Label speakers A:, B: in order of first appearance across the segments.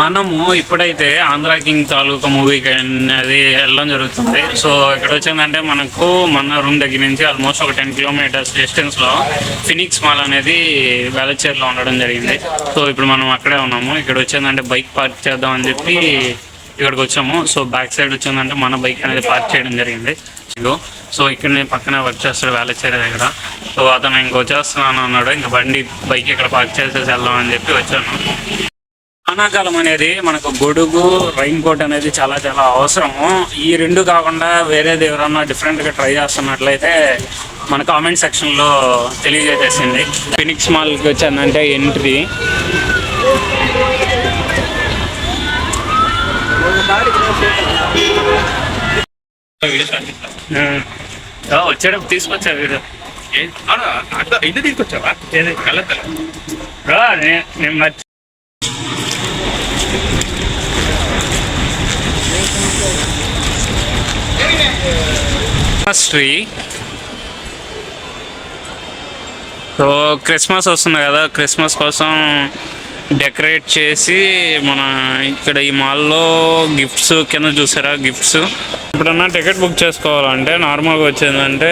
A: మనము ఇప్పుడైతే ఆంధ్ర కింగ్ తాలూకా మూవీకి అనేది వెళ్ళడం జరుగుతుంది. సో ఇక్కడ వచ్చిందంటే మనకు మన రూమ్ దగ్గర నుంచి ఆల్మోస్ట్ ఒక టెన్ కిలోమీటర్స్ డిస్టెన్స్లో ఫినిక్స్ మాల్ అనేది వెలచేర్లో ఉండడం జరిగింది. సో ఇప్పుడు మనం అక్కడే ఉన్నాము. ఇక్కడ వచ్చిందంటే బైక్ పార్క్ చేద్దాం అని చెప్పి ఇక్కడికి వచ్చాము. సో బ్యాక్ సైడ్ వచ్చిందంటే మన బైక్ అనేది పార్క్ చేయడం జరిగింది. ఇదిగో సో ఇక్కడ నేను పక్కనే వర్క్ చేస్తాడు వేలచేరి దగ్గర. సో అతను ఇంక వచ్చేస్తున్నాను అన్నాడు. ఇంకా బండి బైక్ ఇక్కడ పార్క్ చేసేసి వెళ్దాం అని చెప్పి వచ్చాను. వానాకాలం అనేది మనకు గొడుగు రైన్ కోట్ అనేది చాలా చాలా అవసరము ఈ రెండు కాకుండా వేరేది ఎవరన్నా డిఫరెంట్గా ట్రై చేస్తున్నట్లయితే మన కామెంట్ సెక్షన్లో తెలియజేసేసింది. ఫినిక్స్ మాల్కి వచ్చానంటే ఎంట్రీ వచ్చేటప్పుడు తీసుకొచ్చా వీడు?
B: తీసుకొచ్చావా?
A: నేను క్రిస్మస్ ట్రీ సో క్రిస్మస్ వస్తుంది కదా క్రిస్మస్ కోసం డెకరేట్ చేసి మన ఇక్కడ ఈ మాల్లో గిఫ్ట్స్ కింద చూసారా గిఫ్ట్స్? ఇప్పుడన్నా టికెట్ బుక్ చేసుకోవాలంటే నార్మల్గా వచ్చిందంటే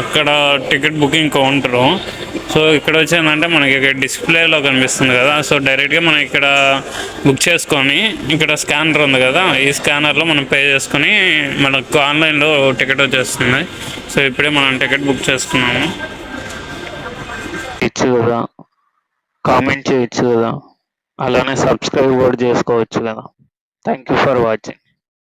A: అక్కడ టికెట్ బుకింగ్ కౌంటరు. సో ఇక్కడ వచ్చిందంటే మనకి ఇక్కడ డిస్ప్లేలో కనిపిస్తుంది కదా. సో డైరెక్ట్గా మనం ఇక్కడ బుక్ చేసుకొని ఇక్కడ స్కానర్ ఉంది కదా ఈ స్కానర్లో మనం పే చేసుకొని మనకు ఆన్లైన్లో టికెట్ వచ్చేస్తుంది. సో ఇప్పుడే మనం టికెట్ బుక్ చేసుకున్నాము.
C: ఇచ్చు కదా. కామెంట్ చేయొచ్చు కదా. అలానే సబ్స్క్రైబ్ కూడా చేసుకోవచ్చు కదా. Thank you for watching